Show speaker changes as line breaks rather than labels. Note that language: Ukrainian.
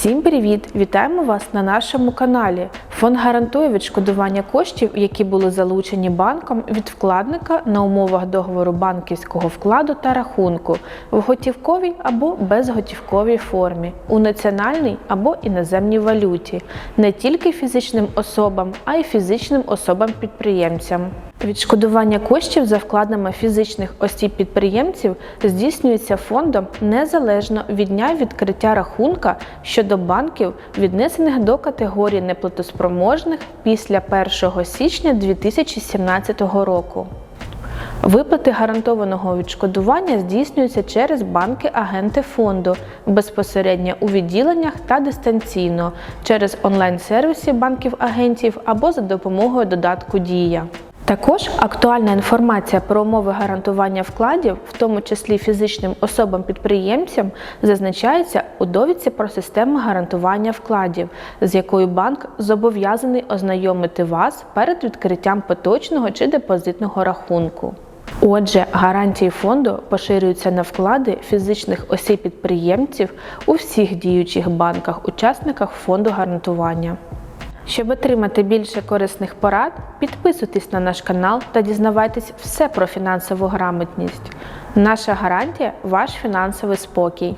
Всім привіт! Вітаємо вас на нашому каналі. Фонд гарантує відшкодування коштів, які були залучені банком від вкладника на умовах договору банківського вкладу та рахунку в готівковій або безготівковій формі, у національній або іноземній валюті, не тільки фізичним особам, а й фізичним особам-підприємцям. Відшкодування коштів за вкладами фізичних осіб-підприємців здійснюється фондом незалежно від дня відкриття рахунка щодо банків, віднесених до категорії неплатоспроможних після 1 січня 2017 року. Виплати гарантованого відшкодування здійснюються через банки-агенти фонду безпосередньо у відділеннях та дистанційно через онлайн-сервіси банків-агентів або за допомогою додатку Дія. Також актуальна інформація про умови гарантування вкладів, в тому числі фізичним особам-підприємцям, зазначається у довідці про систему гарантування вкладів, з якою банк зобов'язаний ознайомити вас перед відкриттям поточного чи депозитного рахунку. Отже, гарантії фонду поширюються на вклади фізичних осіб-підприємців у всіх діючих банках-учасниках фонду гарантування. Щоб отримати більше корисних порад, підписуйтесь на наш канал та дізнавайтесь все про фінансову грамотність. Наша гарантія ваш фінансовий спокій.